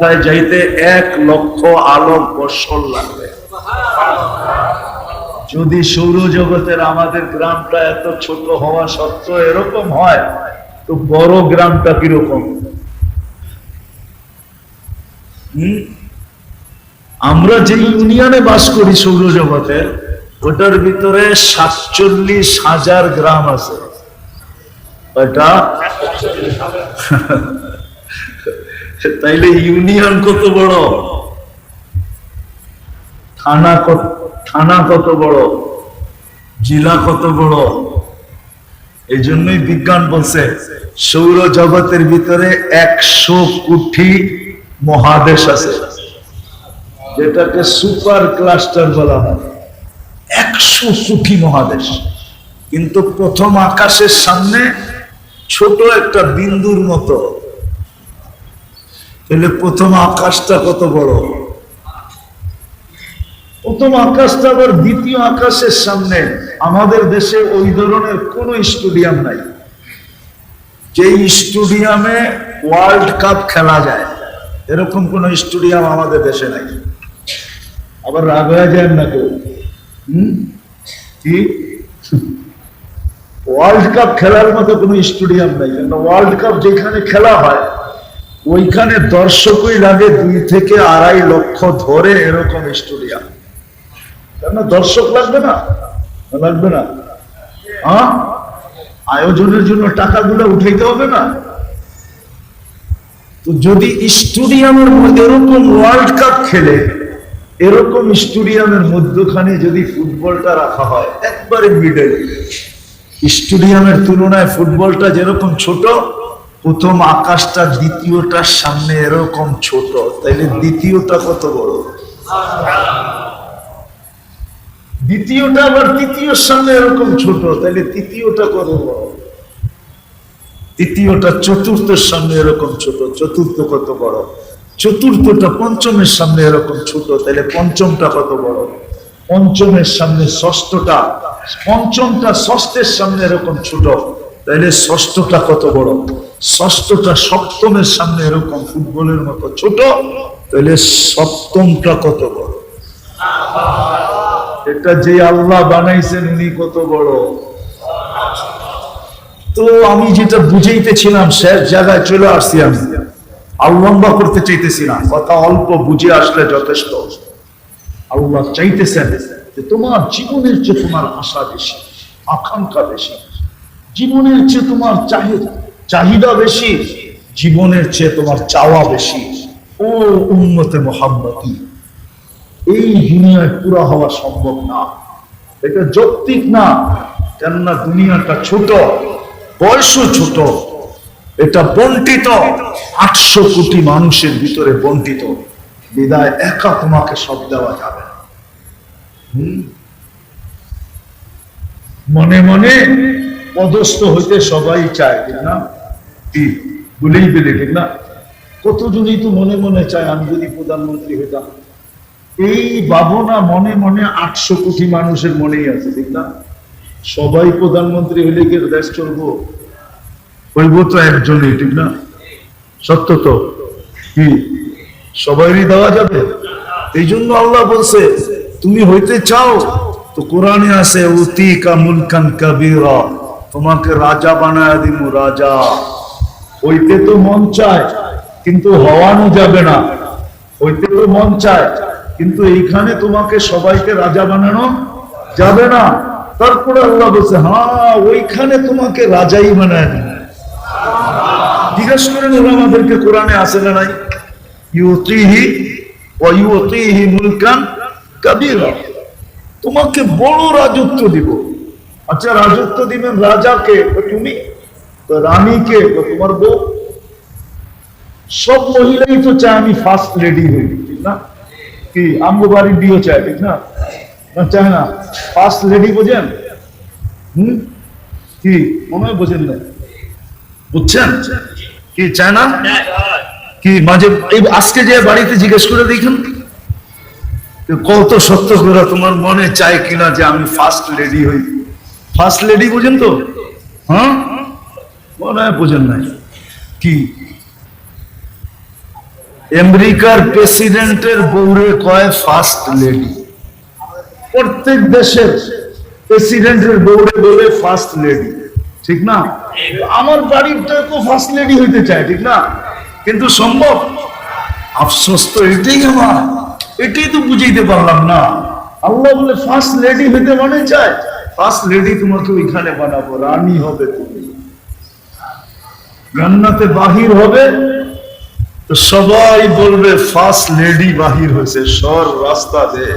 তাই যাইতে এক লক্ষ আলোক বৎসর লাগবে। যদি সৌরজগতের আমাদের গ্রামটা এত ছোট হওয়া সত্ত্বেও এরকম হয়, তো বড় গ্রামটা কীরকম? আমরা যে ইউনিয়নে বাস করি সৌরজগতের ওটার ভিতরে সাতচল্লিশ হাজার গ্রাম আছে। ওটা তাইলে ইউনিয়ন কত বড়? থানা থানা কত বড়? জেলা কত বড়? এই জন্যই বিজ্ঞান বলছে সৌর জগতের ভিতরে একশো কোটি মহাদেশ আছে, যেটাকে সুপার ক্লাস্টার বলা হয়। একশো কোটি মহাদেশ। কিন্তু প্রথম আকাশের সামনে ছোট একটা বিন্দুর মতো তাহলে প্রথম আকাশটা কত বড়? প্রথম আকাশটা আবার দ্বিতীয় আকাশের সামনে। আমাদের দেশে ওই ধরনের কোন স্টেডিয়াম নাই। যে স্টেডিয়ামে ওয়ার্ল্ড কাপ খেলা যায়, এরকম কোন স্টেডিয়াম আমাদের দেশে নাই। আবার রাগ হয়ে যায় না কেউ? হুম? কি? ওয়ার্ল্ড কাপ খেলার মতো কোনো স্টেডিয়াম নাই। ওয়ার্ল্ড কাপ যেখানে খেলা হয় ওইখানে দর্শকই লাগে দুই থেকে আড়াই লক্ষ ধরে এরকম স্টেডিয়াম কেন? দর্শক লাগবে না না? লাগবে না। হ্যাঁ? আয়োজনের জন্য টাকাগুলো উঠাইতে হবে না? তো যদি স্টুডিয়ামের মধ্যে এরকম ওয়ার্ল্ড কাপ খেলে, এরকম স্টেডিয়ামের মধ্যখানে যদি ফুটবলটা রাখা হয়, একবারে মিডল। স্টুডিয়ামের তুলনায় ফুটবলটা যেরকম ছোট প্রথম আকাশটা, দ্বিতীয়টার সামনে এরকম ছোট, তাইলে দ্বিতীয়টা কত বড়? দ্বিতীয়টা আবার তৃতীয়র সামনে এরকম ছোট, তাইলে তৃতীয়টা কত বড়? তৃতীয়টা চতুর্থের সামনে এরকম ছোট, চতুর্থ কত বড়? চতুর্থটা পঞ্চমের সামনে এরকম ছোট তাহলে পঞ্চমটা কত বড়? পঞ্চমের সামনে ষষ্ঠটা, পঞ্চমটা ষষ্ঠের সামনে এরকম ছোট তাহলে ষষ্ঠটা কত বড়? ষষ্ঠটা সপ্তমের সামনে এরকম ফুটবলের মতো ছোট, তাহলে সপ্তমটা কত বড়? এটা যে আল্লাহ বানাইছেন উনি কত বড়? তো আমি যেটা বুঝাইতেছিলাম, শেষ জায়গায় চলে আসছি আমি। আল্লম্বা করতে চাইতেছিলাম কথা অল্প বুঝে আসলে যথেষ্ট। আল্লাহ চাইতেছেন যে তোমার জীবনের চেয়ে তোমার আশা বেশি, আকাঙ্ক্ষা বেশি। জীবনের চেয়ে তোমার চাহিদা চাহিদা বেশি, জীবনের চেয়ে তোমার চাওয়া বেশি। ও উন্নতে মহাব্বতী এই দুনিয়ায় পুরা হওয়া সম্ভব না। এটা যৌক্তিক না, কেননা দুনিয়াটা ছোট, বয়সও ছোট। এটা বন্টিত, আটশো কোটি মানুষের ভিতরে বন্টিত। বিদায় একা তোমাকে সব দেওয়া যাবে? মনে মনে পদস্থ হইতে সবাই চায় না? কি বলেই না? কতজনই তো মনে মনে চায় আমি যদি প্রধানমন্ত্রী হইতাম এই মনে মনে আটশো কোটি মানুষের মনেই আছে, ঠিক না? সবাই প্রধানমন্ত্রী হলে কি দেশ চলবো? হইব তো একজনই, ঠিক না? সত্য তো। কি? সবাইরই দেওয়া যাবে? এই জন্য আল্লাহ বলছে, তুমি হইতে চাও তো কোরআনে আছে অতি কামুলকান কাবিরা তোমাকে রাজা বানায় দিব রাজা। হইতে তো মন চায়, কিন্তু হওয়ানো যাবে না। হইতে তো মন চায়, কিন্তু এইখানে তোমাকে সবাইকে রাজা বানানো যাবে না। তারপরে আল্লাহ বলছে হ্যাঁ ওইখানে তোমাকে রাজাই বানায় জিজ্ঞেস করেন, ওরা আমাদেরকে কোরআনে আসে না নাই? ও তোমাকে বড় রাজত্ব দিব। আচ্ছা রাজত্ব দিবেন রাজাকে তুমি রানীকে তোমার বউ? সব মহিলাই তো চায় আমি ফার্স্ট লেডি হই, ঠিক না? কি, আমগো বাড়ির বিয়ে চায়, ঠিক না? চায় না। ফার্স্ট লেডি বোঝেন? হুম? কি, মনে হয় বোঝেন না বুঝছেন? কি, চায় না? কি, মাঝে আজকে যে বাড়িতে জিজ্ঞেস করে দেখুন। কত সত্য করে তোমার মনে চায় কিনা যে আমি ফার্স্ট লেডি হই? ফার্স্ট লেডি বোঝেন তো? হ্যাঁ? মনে বোঝেন নাই। কি? আমেরিকার প্রেসিডেন্টের বউরে কয় ফার্স্ট লেডি প্রত্যেক দেশের প্রেসিডেন্টের বউরে বলে ফার্স্ট লেডি ঠিক না? আমার বাড়িটা তো ফার্স্ট লেডি হইতে চায়, ঠিক না? কিন্তু সম্ভব? আফসোস তো এটাই আমার। এটাই তো বুঝাইতে পারলাম না। আল্লাহ বলে ফার্স্ট লেডি হইতে মানে চায়? ফার্স্ট লেডি তোমাকে ওইখানে বানাবো, রানী হবে তুমি। জান্নাতে বাহির হবে সবাই বলবে ফার্স্ট লেডি বাহির হয়েছে, সর রাস্তা দে।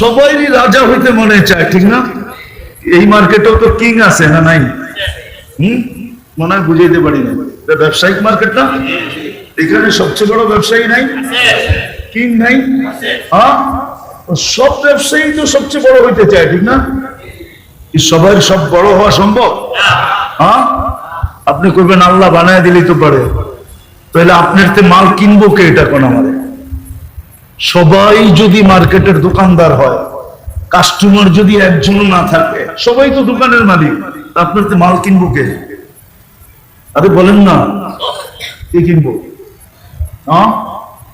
সবাইরই রাজা হইতে মনে চায়, ঠিক না? এই মার্কেটেও তো কিং আছে, না নাই? হম? মনে হয় বুঝাইতে পারি না ব্যবসায়িক মার্কেট না? এখানে সবচেয়ে বড় ব্যবসায়ী নাই? কিং নাই? হ্যাঁ? সব ব্যবসায়ী তো সবচেয়ে বড় হইতে চায়, ঠিক না? সবাই সব বড় হওয়া সম্ভব? হ্যাঁ? আপনি করবেন, আল্লাহ বানায় দিলেই তো পারে। তাহলে আপনার তে মাল কিনবো কে এটা কোন আমাদের? সবাই যদি মার্কেটের দোকানদার হয় কাস্টমার যদি একজন না থাকে, সবাই তো দোকানের মালিক আপনার তে মাল কিনবো কে? আরে বলেন না, কি কিনবো? হ্যাঁ?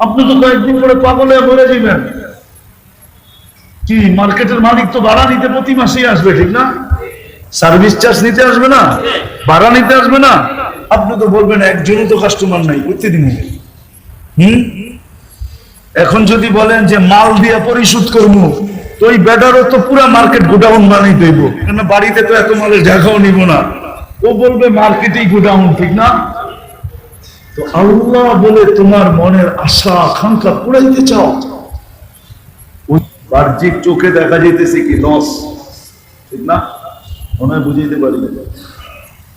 আপনি তো কয়েকদিন পরে পাগলে মরে যাবেন কি, মার্কেটের মালিক তো ভাড়া নিতে প্রতি মাসেই আসবে, ঠিক না? সার্ভিস চার্জ নিতে আসবে না? ভাড়া নিতে আসবে না? আপনি তো বলবেন একজনই তো কাস্টমার নাই প্রতিদিন হম? এখন যদি বলেন যে মাল দিয়ে পরিশোধ করব, তো ওই বেটারও তো পুরা মার্কেট গোডাউন বানিয়ে দেব। কেন বাড়িতে তো এত মালের জায়গাও নিব না। ও বলবে মার্কেটেই গোডাউন ঠিক না? তো আল্লাহ বলে তোমার মনের আশা, আকাঙ্ক্ষা পুরাইতে চাও। ওই বাহ্যিক চোখে দেখা যেতেছে কি লস ঠিক না? মনে বুঝাইতে পারি না।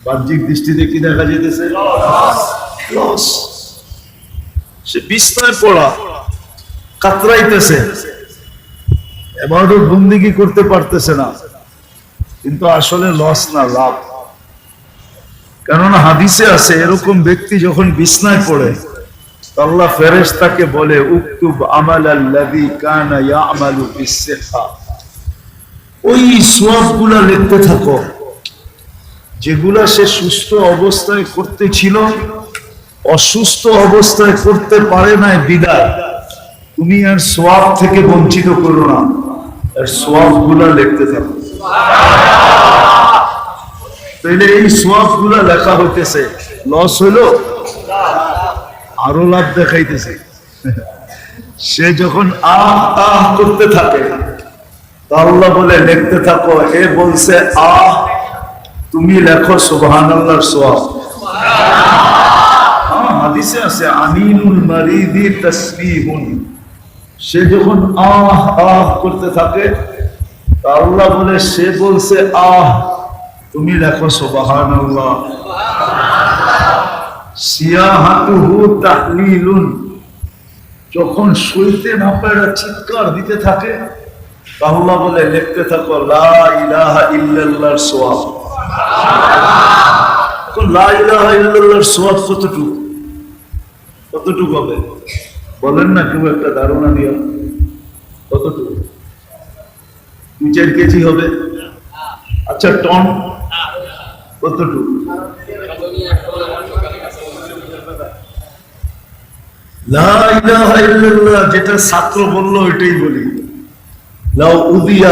বাহ্যিক দৃষ্টিতে কি দেখা যেতেছে সে বিস্তায় পড়া, কাতরাইতেছে। এবার বন্দিগি করতে পারতেছে না। কিন্তু আসলে লস না, লাভ। কেননা হাদিসে আছে, এরকম ব্যক্তি যখন বিছনায় পড়ে, আল্লাহ ফেরেশ তাকে বলে, উক্তুব আমাল আল্লাযী কানা ইয়ামালু বিসসিহা। ওই সোয়াবগুলা লিখতে থাকো। যেগুলা সে সুস্থ অবস্থায় করতে ছিল, অসুস্থ অবস্থায় করতে পারে নাই বিদায়। তুমি আর সোয়াব থেকে বঞ্চিত করো না। আর সোয়াবগুলা লিখতে থাকো। তাইলে এই সোয়াবগুলা লেখা হইতেছে। লস হইল? আরও লাভ দেখাইতেছে। সে যখন আহ আহ করতে থাকে, তা আল্লাহ বলে, লিখতে থাকো। এ বলছে, আহ তুমি লেখো সুবহান আল্লাহর সোয়াব হ্যাঁ, হাদিসে আছে আমিনুল মারিদি তসবিহুন সে যখন আহ আহ করতে থাকে তা আল্লাহ বলে সে বলছে আহ তুমি লেখো সুবহান আল্লাহ সিয়াহাতুহু তাহলিলুন। যখন শুইতে না পারে চিৎকার দিতে থাকে আল্লাহ বলে লিখতে থাকো লা ইলাহা ইল্লাল্লাহর সোয়াব বলেন না কেউ একটা ধারণা দিয়া কতটুকু? চার কেজি হবে? আচ্ছা টন? কতটুকু? যেটা ছাত্র বলল, ওইটাই বলি। লাউ উদিয়া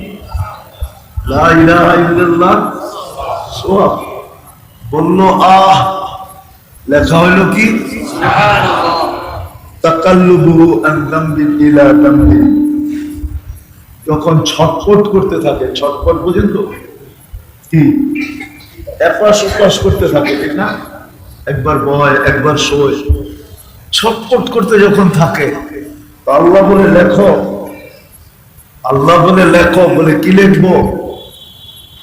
বলল আহ লেখা হইল কি? যখন ছটফট করতে থাকে ছটফট বুঝেন তো? কি? করতে থাকে ঠিক না? একবার বয় একবার শোয় ছটফট করতে যখন থাকে আল্লাহ বলে লেখো। আল্লাহ বলে লেখো। বলে কি লিখব?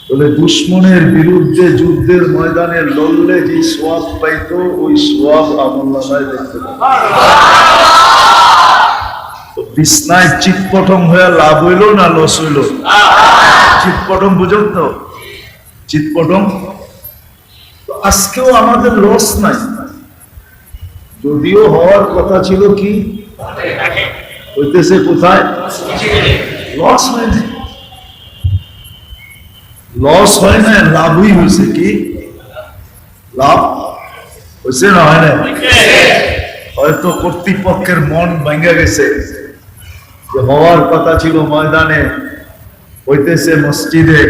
বলে, দুশ্মনের বিরুদ্ধে যুদ্ধের ময়দানে লড়লে যে সোয়াব পাইতো, ওই সোয়াব আমল্লামায় দেখতে বিছনায় চিৎপটম হয়ে লাভ হইল না লস হইল? চিৎপটম বুঝুন তো? চিৎপটম আজকেও আমাদের লস নাই। যদিও হওয়ার কথা ছিল কি? হইতেছে কোথায়? লস হয় না লস হয় না, লাভই হয়েছে কি? লাভ হয়েছে না হয় না হয়তো কর্তৃপক্ষের মন ভেঙে গেছে। যে হওয়ার কথা ছিল ময়দানে, হইতেছে মসজিদে,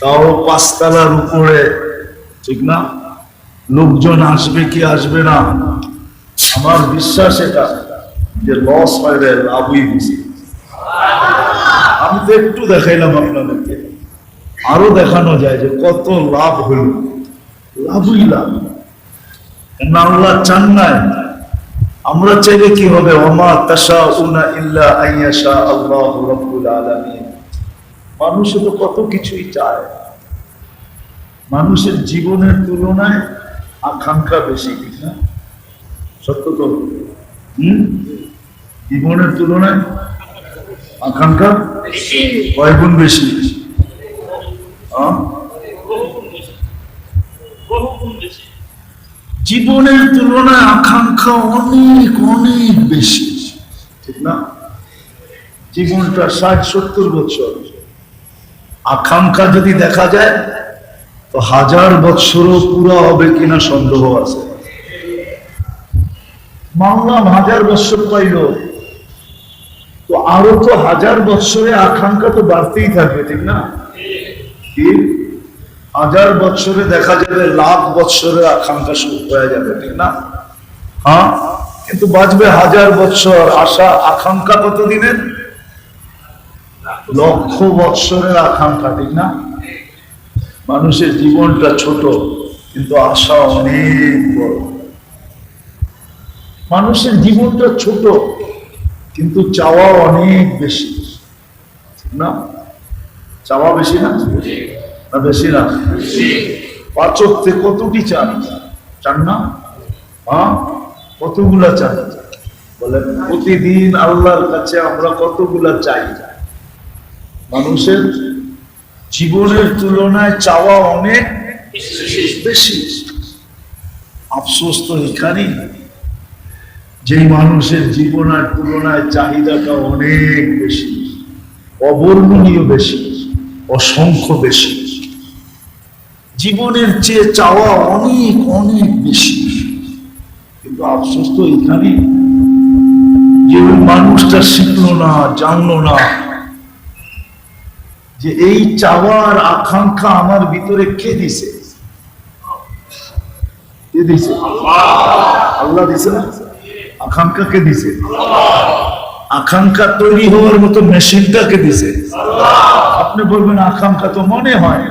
তাও পাঁচতলার উপরে, ঠিক না? লোকজন আসবে কি আসবে না? আমার বিশ্বাস এটা, যে লস হয় লাভই বেশি আমি তো একটু দেখাইলাম আপনাদেরকে আরও দেখানো যায় যে কত লাভ হইল লাভই লাভ কেন আল্লাহ চান নাই। আমরা চাইলে কি হবে? উনা ইল্লা আইয়াশা আল্লাহ রব্বুল আলামিন। মানুষ তো কত কিছুই চায়। মানুষের জীবনের তুলনায় আকাঙ্ক্ষা বেশি না? সত্য তো? হম? জীবনের তুলনায় আকাঙ্ক্ষা কয় গুণ বেশি? জীবনের তুলনায় আকাঙ্ক্ষা অনেক অনেক বেশি। ঠিক না? জীবনটা ষাট, সত্তর বছর। আকাঙ্ক্ষা যদি দেখা যায়, তো হাজার বৎসরও পুরা হবে কিনা সন্দেহ আছে। মানলাম হাজার বৎসর পাইল। তো আরও তো হাজার বৎসরে আকাঙ্ক্ষা তো বাড়তেই থাকবে, ঠিক না? কি? হাজার বৎসরে দেখা যাবে, লাখ বৎসরে আকাঙ্ক্ষা শুরু হয়ে যাবে, ঠিক না? হ্যাঁ? কিন্তু বাঁচবে হাজার বছর আশা, আকাঙ্ক্ষা কত দিনের লক্ষ বৎসরের আকাঙ্ক্ষা, ঠিক না? মানুষের জীবনটা ছোট, কিন্তু আশা অনেক বড়। মানুষের জীবনটা ছোট, কিন্তু চাওয়া অনেক বেশি না? চাওয়া বেশি না? বেশি না। পাচকতে কতটি চান? চান না? কতগুলা চান? বলে প্রতিদিন আল্লাহর কাছে আমরা কতগুলা চাই? মানুষের জীবনের তুলনায় চাওয়া অনেক বেশি। আফসোস তো এখানেই যে মানুষের জীবনের তুলনায় চাহিদাটা অনেক বেশি, অবর্ণনীয় বেশি। অসংখ্য বেশি। জীবনের চেয়ে চাওয়া অনেক অনেক বেশি। কিন্তু আফসোস তো এখানে যে ওই মানুষটা শিখলো না, জানলো না যে এই চাওয়ার আকাঙ্ক্ষা আমার ভিতরে কে দিছে? কে দিছে? আল্লাহ দিছে না? আকাঙ্ক্ষা কে দিছে? আকাঙ্ক্ষা তৈরি হওয়ার মতো মেশিনটাকে দিছে। আপনি বলবেন, আকাঙ্ক্ষা তো মনে হয়।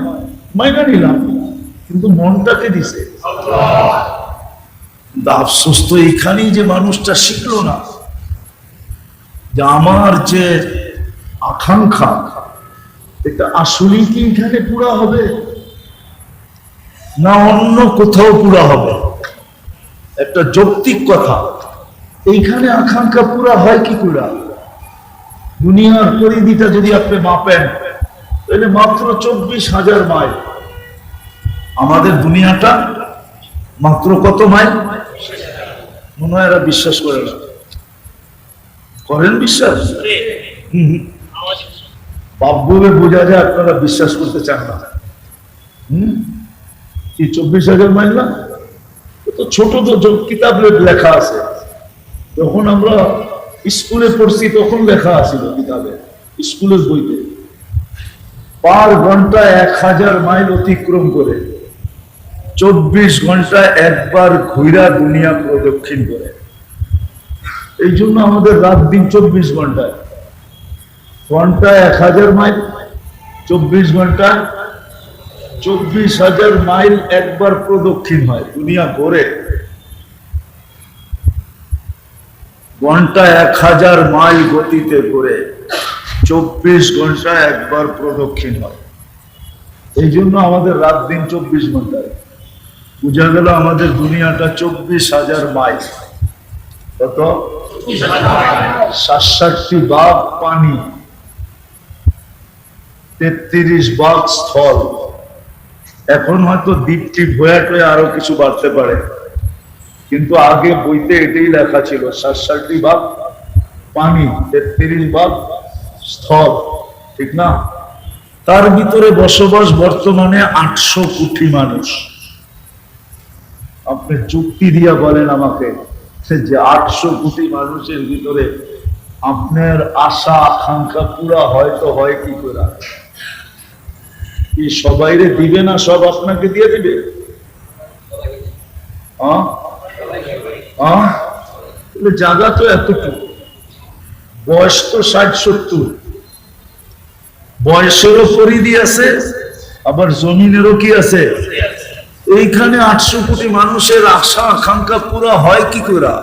মাইনা নিলাম, কিন্তু মনটাকে দিছে। আফসোস তো এখানেই যে মানুষটা শিখলো না। যে আমার যে আকাঙ্ক্ষা, এটা আসলেই কি এখানে পুরা হবে? না অন্য কোথাও পুরা হবে? একটা যৌক্তিক কথা। এইখানে আকাঙ্ক্ষা পুরা হয় কি পুরা? দুনিয়ার পরিধিটা যদি আপনি মাপেন, তাহলে মাত্র চব্বিশ হাজার মাইল। আমাদের দুনিয়াটা মাত্র কত মাইল? মনে হয় বিশ্বাস করে না। করেন বিশ্বাস? হুম। বোঝা যায় আপনারা বিশ্বাস করতে চান না। হুম? কি চব্বিশ হাজার মাইল না? তো ছোট তো কিতাবে লেখা আছে। যখন আমরা স্কুলে পড়ছি, তখন লেখা আছিল কিতাবে, স্কুলের বইতে। পার ঘণ্টা এক হাজার মাইল অতিক্রম করে, চব্বিশ ঘণ্টা একবার ঘুরা দুনিয়া প্রদক্ষিণ করে। এই জন্য আমাদের রাত দিন চব্বিশ ঘন্টায়। ঘণ্টা এক হাজার মাইল, চব্বিশ ঘণ্টা, চব্বিশ হাজার মাইল একবার প্রদক্ষিণ হয়, দুনিয়া ঘোরে ঘণ্টা এক হাজার মাইল গতিতে ঘুরে চব্বিশ ঘণ্টা একবার প্রদক্ষিণ হয়। এই জন্য আমাদের রাত দিন চব্বিশ ঘন্টায়। বোঝা গেল আমাদের দুনিয়াটা চব্বিশ হাজার মাইল। কত? সাতষট্টি বাঘ পানি। তেত্রিশ বাঘ স্থল। এখন হয়তো দ্বীপটি ভয়া টয়ে আরও কিছু বাড়তে পারে। কিন্তু আগে বইতে এটাই লেখা ছিল, সাতষট্টি ভাগ পানি, তেত্রিশ ভাগ স্থল, ঠিক না? তার ভিতরে বসবাস বর্তমানে আটশো কোটি মানুষ। আপনি যুক্তি দিয়া বলেন আমাকে যে আটশো কোটি মানুষের ভিতরে আপনার আশা, আকাঙ্ক্ষা পুরা হয়তো হয় কি করে? কি সবাইরে দিবে না সব আপনাকে দিয়ে দিবে? হ্যাঁ? জায়গা তো এতটুকু। বয়স তো ষাট সত্তর। বয়সেরও পরিধি আছে আবার জমিনেরও কি আছে? এইখানে আটশো কোটি মানুষের আশা আকাঙ্ক্ষা পুরা হয় কি করে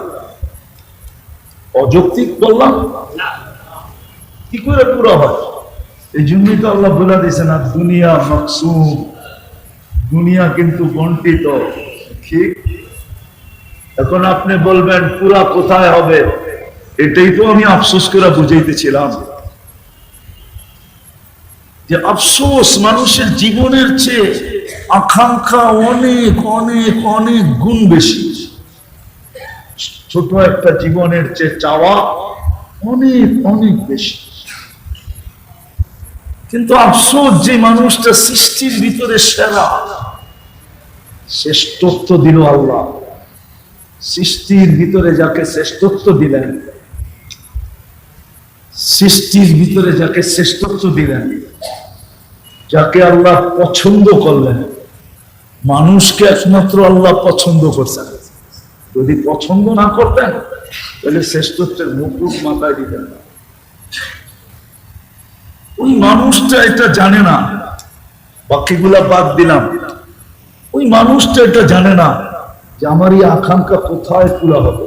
অযৌক্তিক বললাম? কি করে পুরা হয়? এই জন্যই তো আল্লাহ বলে দিয়েছে না দুনিয়া মকসুম। দুনিয়া কিন্তু বন্টিত। এখন আপনি বলবেন, পুরা কোথায় হবে? এটাই তো আমি আফসোস করে বুঝাইতেছিলাম। যে আফসোস, মানুষের জীবনের চেয়ে আকাঙ্ক্ষা অনেক অনেক অনেক গুণ বেশি। ছোট একটা জীবনের চেয়ে চাওয়া অনেক অনেক বেশি। কিন্তু আফসোস যে মানুষটা সৃষ্টির ভিতরে সেরা শ্রেষ্ঠত্ব দিল আল্লাহ। সৃষ্টির ভিতরে যাকে শ্রেষ্ঠত্ব দিলেন, সৃষ্টির ভিতরে যাকে শ্রেষ্ঠত্ব দিলেন, যাকে আল্লাহ পছন্দ করলেন, মানুষকে একমাত্র আল্লাহ পছন্দ করছেন। যদি পছন্দ না করতেন, তাহলে শ্রেষ্ঠত্বের মুকুট মাথায় দিতেন না। ওই মানুষটা এটা জানে না। বাকিগুলা বাদ দিলাম। ওই মানুষটা এটা জানে না। যে আমার এই আকাঙ্ক্ষা কোথায় পুরা হবে?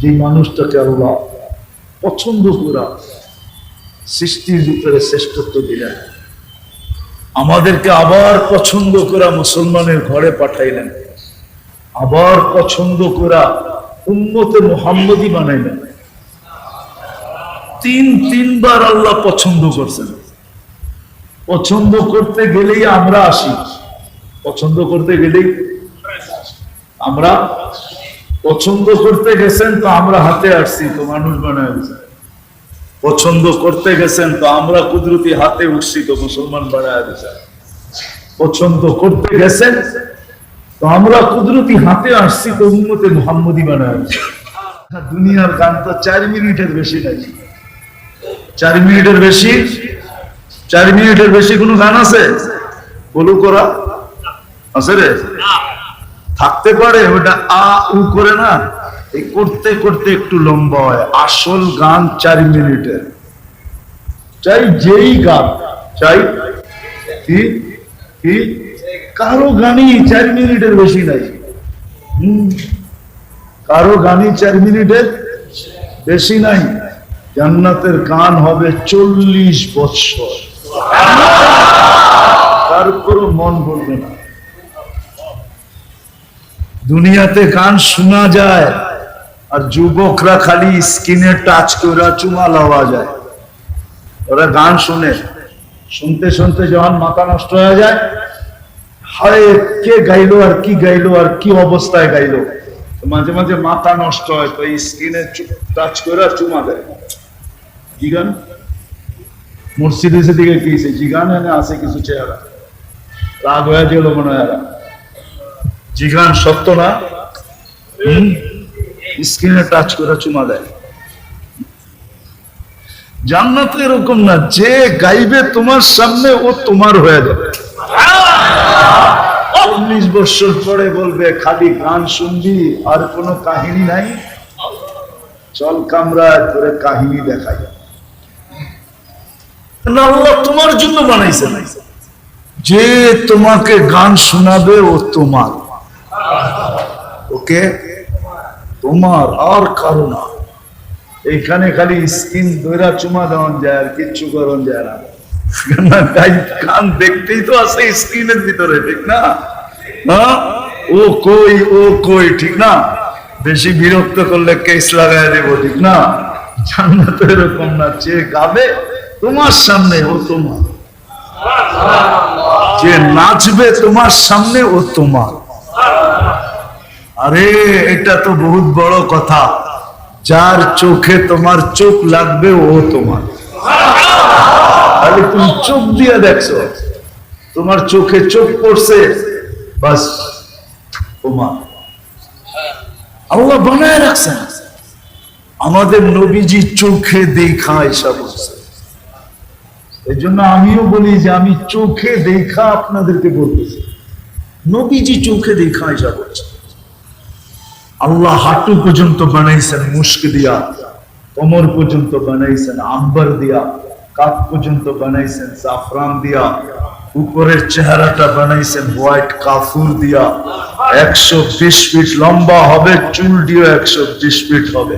যে মানুষটাকে আল্লাহ পছন্দ করা সৃষ্টির ভিতরে শ্রেষ্ঠত্ব দিলেন, আমাদেরকে আবার পছন্দ করা মুসলমানের ঘরে পাঠাইলেন, আবার পছন্দ করা উন্মতে মোহাম্মদী বানাইলেন। তিন, তিনবার আল্লাহ পছন্দ করছেন। পছন্দ করতে গেলেই আমরা আসি। পছন্দ করতে গেলেই আমরা পছন্দ করতে গেছেন তো আমরা হাতে আসছি, তো মানুষ বানায়। পছন্দ করতে গেছেন তো আমরা কুদরতি হাতে উঠছি, তো মুসলমান বানায়। পছন্দ করতে গেছেন তো আমরা কুদরতি হাতে আসছি, তো উন্মতে মোহাম্মদী বানায় দুনিয়ার গান তো চার মিনিটের বেশি নাই চার মিনিটের বেশি, চার মিনিটের বেশি কোনো গান আছে বলু করা থাকতে পারে, ওটা আ, উ করে না। এই করতে করতে একটু লম্বা হয়। আসল গান চার মিনিটের। চাই যেই গান, চাই কি কারও গানই চার মিনিটের বেশি নাই। কারও গানই চার মিনিটের বেশি নাই। জান্নাতের গান হবে চল্লিশ বৎসর। তারপরও মন বলবে না। দুনিয়াতে গান শোনা যায়, আর যুবকরা খালি স্কিনে টাচ করে চুমা লওয়া যায়। ওরা গান শুনে, শুনতে শুনতে যখন মাথা নষ্ট হয়ে যায়, হায়, কে গাইলো আর কি গাইলো আর কি অবস্থায় গাইলো। মাঝে মাঝে মাথা নষ্ট হয়, তো স্কিনে টাচ করে চুমা দেয়। কি গান? মুর্শিদিসের দিকে কি জিগান এনে আছে কিছু চেহারা? রাগ হয়ে গেল মনে হয় জিগান সত্য না? স্ক্রিনে টাচ করে চুমা দেয়। জান্নাত এরকম না যে গাইবে তোমার সামনে ও তোমার হয়ে যাবে। চল্লিশ বছর পরে বলবে খালি গান শুনবি আর কোনো কাহিনী নাই? চল কামরায় করে কাহিনী দেখাই। না আল্লাহ তোমার জন্য বানাইছে। যে তোমাকে গান শোনাবে ও তোমার। ওকে? তোমার আর কারও না। এইখানে খালি স্কিন দৈরা চুমা দেওয়ান যায় আর কিচ্ছু করন যায় না। কান দেখতেই তো আছে স্ক্রিনের ভিতরে, ঠিক না? ও কই ও কই, ঠিক না? বেশি বিরক্ত করলে কেস লাগাই দেব, ঠিক না? জান্নাত এরকম না, যে গাবে তোমার সামনে, ও তোমার। যে নাচবে তোমার সামনে, ও তোমার। আরে, এটা তো বহুত বড় কথা। যার চোখে তোমার চোখ লাগবে, ও তোমার। তুমি চোখ দিয়ে দেখছ। তোমার চোখে চোখ পড়ছে, বাস, তোমার। আল্লাহ বানায় রাখছেন। আমাদের নবীজি চোখে দেখা এসব এই জন্য আমিও বলি যে, আমি চোখে দেখা আপনাদেরকে বলতেছি। নবীজি চোখে দেখা এসব বলছে আল্লাহ হাঁটু পর্যন্ত বানাইছেন মুস্ক দিয়া, কোমর পর্যন্ত বানাইছেন আম্বার দিয়া কাপ পর্যন্ত বানাইছেন জাফরান দিয়া, উপরের চেহারাটা বানাইছেন হোয়াইট কাফুর দিয়া, একশো বিশ ফিট লম্বা হবে, চুল দিয়ে একশো বিশ ফিট হবে।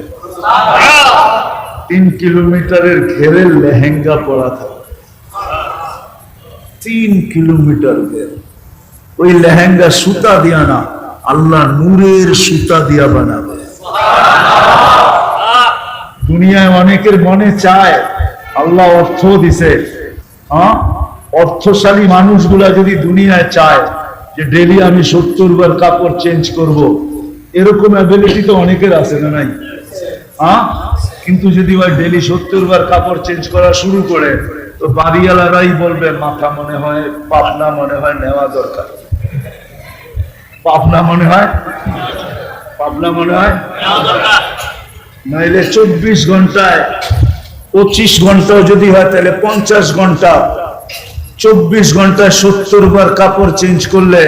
তিন কিলোমিটারের ঘেরে লেহেঙ্গা পরা থাকে তিন কিলোমিটার ঘের। ওই লেহেঙ্গা সুতা দিয়া না আল্লাহ নূরের সুতা দিয়া বানাবে। দুনিয়ায় অনেকের মনে চায়, আল্লাহ অর্থ দিছে। হ্যাঁ? অর্থশালী মানুষগুলা যদি দুনিয়ায় চায় যে ডেলি আমি সত্তর বার কাপড় চেঞ্জ করব। এরকম অ্যাবিলিটি তো অনেকের আছে না নাই? হ্যাঁ? কিন্তু যদি ওই ডেলি সত্তর বার কাপড় চেঞ্জ করা শুরু করে, তো বাড়িওয়ালারাই বলবে, মাথা মনে হয় পাবনা মনে হয় নেওয়া দরকার। পাবনা মনে হয়? পাবনা মনে হয়? নাইলে চব্বিশ ঘন্টায়, পঁচিশ ঘন্টাও যদি হয়, তাহলে পঞ্চাশ ঘণ্টা। চব্বিশ ঘন্টায় সত্তর বার কাপড় চেঞ্জ করলে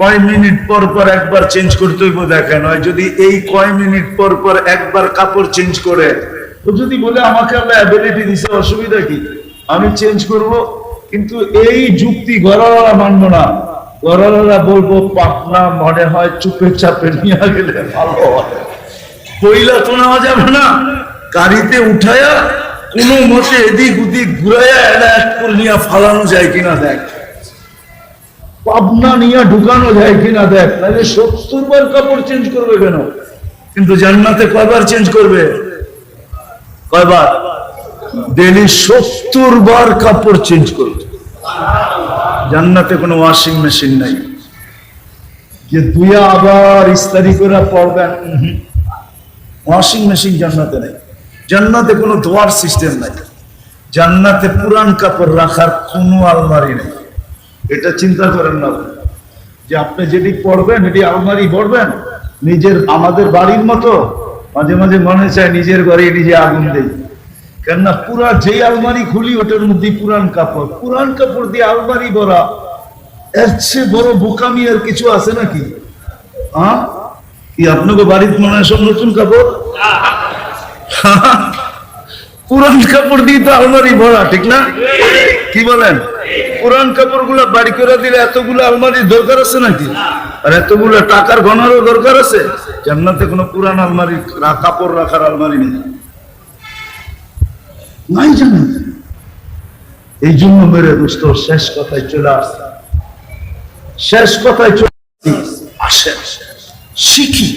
কয় মিনিট পর পর একবার চেঞ্জ করতে হইব দেখেন। হয় যদি এই কয় মিনিট পর পর একবার কাপড় চেঞ্জ করে, ও যদি বলে আমাকে আল্লাহ অ্যাবিলিটি দিছে, অসুবিধা কি? আমি চেঞ্জ করব, কিন্তু এই যুক্তি গড়ালা মানবো না। গড়ালা বলব, পাপনা মনে হয় চুপে চাপে নিয়ে গেলে ভালো হয়। কইলা তো নেওয়া যাবে না। গাড়িতে উঠায়া কোন মতে এদিক ওদিক ঘুরাইয়া এটা এক করে নিয়ে ফালানো যায় কিনা দেখ। পাবনা নিয়ে ঢুকানো যায় কিনা দেখ। তাহলে সত্তর বার কাপড় চেঞ্জ করবে কেন? কিন্তু জান্নাতে কয়বার চেঞ্জ করবে? কয়বার? ডেলি সত্তর বার কাপড় চেঞ্জ করবে। জান্নাতে কোনো ওয়াশিং মেশিন নাই। যে দুইয়া আবার ইস্তারি করে পড়বেন। ওয়াশিং মেশিন জান্নাতে নেই। জান্নাতে কোনো ধোয়ার সিস্টেম নাই। জান্নাতে পুরান কাপড় রাখার কোনো আলমারি নেই। এটা চিন্তা করেন না যে আপনি যেটি পড়বেন এটি আলমারি পড়বেন নিজের আমাদের বাড়ির মতো মাঝে মাঝে মনে চায় নিজের ঘরে নিজে আগুন দেই। কেননা পুরা যেই আলমারি খুলি, ওটার মধ্যে পুরান কাপড়। পুরান কাপড় দিয়ে আলমারি ভরা। এর চেয়ে বড় বোকামি আর কিছু আছে নাকি? হ্যাঁ আপনাকে বাড়িতে মনে হয় সব নতুন কাপড়? পুরান কাপড় দিয়ে তো আলমারি ভরা, ঠিক না? কি বলেন? পুরান কাপড়গুলা বাড়ি করে দিলে এতগুলো আলমারির দরকার আছে নাকি? আর এতগুলো টাকার গনারও দরকার আছে? জান্নাতে কোনো পুরান আলমারি কাপড় রাখার আলমারি নেই। নাই জানেন এই জন্য মেরে দোস্ত, শেষ কথায় চলে আসছে শেষ কথায় চলে আসেন শিখি।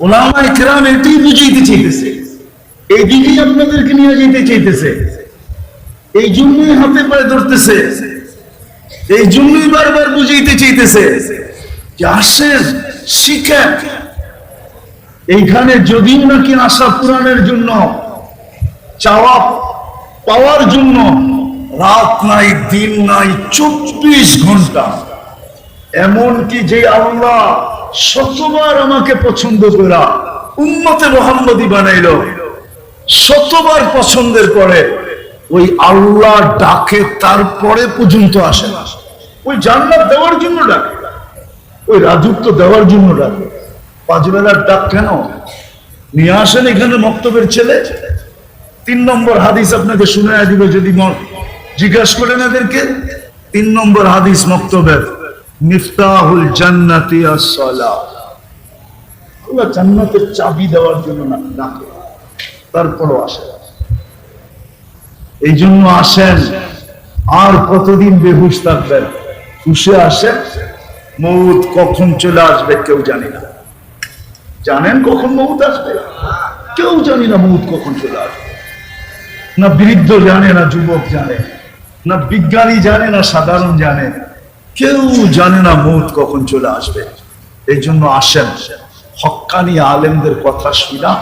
ওলামা ইকরাম এটাই বুঝাইতে চাইতেছে। এই আপনাদেরকে নিয়ে যেতে চাইতেছে। এই জন্যই হাতে পায়ে ধরতেছে। এই জন্যই বারবার বুঝাইতে চাইতেছে যে আসেন শিখেন এইখানে যদিও নাকি আশা পূরণের জন্য চাওয়া পাওয়ার জন্য রাত নাই, দিন নাই, চব্বিশ ঘণ্টা। এমন কি যে আল্লাহ শতবার আমাকে পছন্দ করা উন্মতে মোহাম্মদী বানাইলো, শতবার পছন্দের পরে ওই আল্লাহ ডাকে, তারপরে পর্যন্ত আসে না। ওই জান্নাত দেওয়ার জন্য ডাকে, ওই রাজত্ব দেওয়ার জন্য ডাকে। পাঁচ বেলার ডাক কেন? নিয়ে আসেন এখানে মক্তবের ছেলে। তিন নম্বর হাদিস আপনাকে শুনে দিবে যদি জিজ্ঞাসা করেন এদেরকে, তিন নম্বর হাদিস মক্তবের, মিফতাহুল জান্নাতি as-সালাহ আল্লাহ জান্নাতের চাবি দেওয়ার জন্য ডাকে। তারপরও আসে। এই জন্য আসেন, আর কতদিন বেহুশ থাকবেন? হুশে আসেন, মৌত কখন চলে আসবে কেউ জানি না। জানেন কখন মৌত আসবে? কেউ জানি না মৌত কখন চলে আসবে। না বৃদ্ধ জানে, না যুবক জানে, না বিজ্ঞানী জানে, না সাধারণ জানে, কেউ জানে না মৌত কখন চলে আসবে। এই জন্য আসেন হক্কানি আলেমদের কথা শুনা,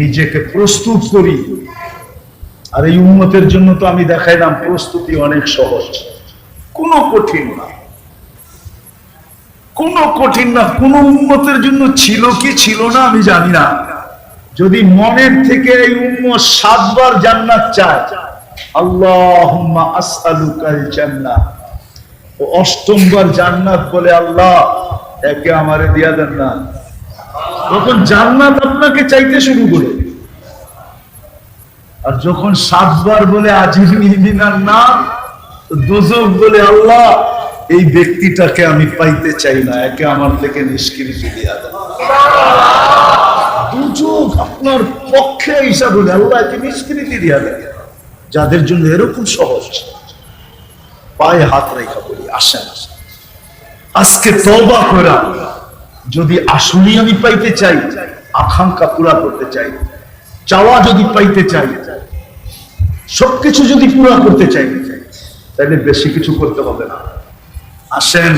নিজেকে প্রস্তুত করি। আর এই উন্মতের জন্য তো আমি দেখাইলাম, প্রস্তুতি অনেক সহজ। কোনো কঠিন না। কোনো কঠিন না, কোন উন্মতের জন্য ছিল কি ছিল না আমি জানি না। যদি মনের থেকে এই উম্মত সাতবার জান্নাত চায়, আল্লাহুম্মা আসআলুকাল জান্নাহ। ও অষ্টমবার জান্নাত বলে আল্লাহ, একে আমারে দিয়া দেন না। তখন জান্নাত আপনাকে চাইতে শুরু করে, আর যখন সাতবার বলে আজির নিবিনার না দুজক বলে আল্লাহ, এই ব্যক্তিটাকে আমি পাইতে চাই না, একে আমার থেকে নিষ্কৃতি দিয়া দেন। আপনার পক্ষে হিসাব হলে আল্লাহকে নিষ্কৃতি দিয়া দেন। যাদের জন্য এরকম সহজ, পায়ে হাত রেখা বলি আসেন। আজকে তবা করা, যদি আসলেই আমি পাইতে চাই, আকাঙ্ক্ষা পুরা করতে চাই, চাওয়া যদি পাইতে চাই, সবকিছু যদি পুরা করতে চাই তাহলে বেশি কিছু করতে হবে না। আসেন,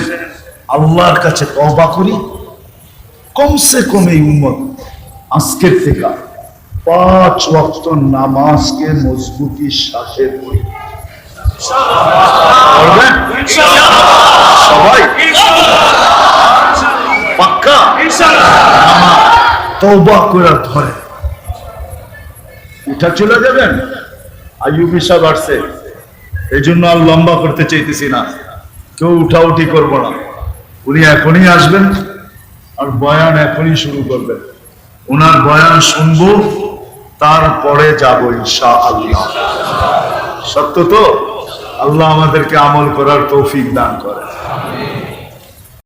আল্লাহর কাছে তবা করি। কমসে কম এই উম্মত আজকের থেকে পাঁচ ওয়াক্ত নামাজকে মজবুতির সাথে পড়ি? সবাই? পাক্কা? তওবা করে ধরে। উঠা চলে যাবেন? আয়ুব হিসাব আসছে। এই জন্য আর লম্বা করতে চাইতেছি না। কেউ উঠা উঠি করব না। উনি এখনই আসবেন আর বয়ান এখনই শুরু করবেন। ওনার বয়ান শুনব, তারপরে যাব ইনশা আল্লাহ সত্য তো? আল্লাহ আমাদেরকে আমল করার তৌফিক দান করে